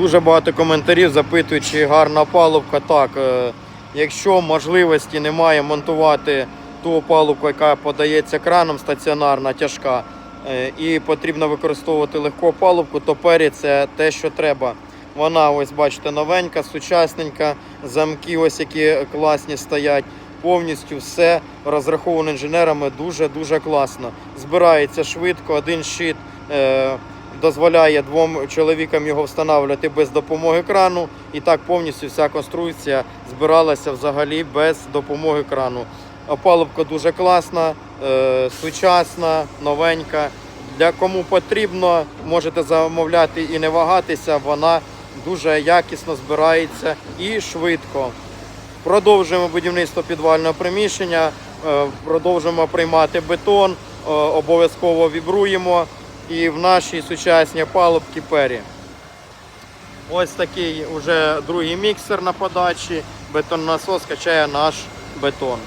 Дуже багато коментарів запитують, чи гарна опалубка. Так, е, якщо можливості немає монтувати ту опалубку, яка подається краном стаціонарна, тяжка, е, і потрібно використовувати легку опалубку, то пері це те, що треба. Вона, ось бачите, новенька, сучасненька, замки, ось які класні стоять. Повністю все розраховано інженерами дуже-дуже класно. Збирається швидко, один щит е, дозволяє двом чоловікам його встановлювати без допомоги крану. І так повністю вся конструкція збиралася взагалі без допомоги крану. Опалубка дуже класна, е, сучасна, новенька. Для кому потрібно, можете замовляти і не вагатися, вона дуже якісно збирається і швидко. Продовжуємо будівництво підвального приміщення, е, продовжуємо приймати бетон, е, обов'язково вібруємо і в нашій сучасній палубці пері. Ось такий вже другий міксер на подачі. Бетоннасос качає наш бетон.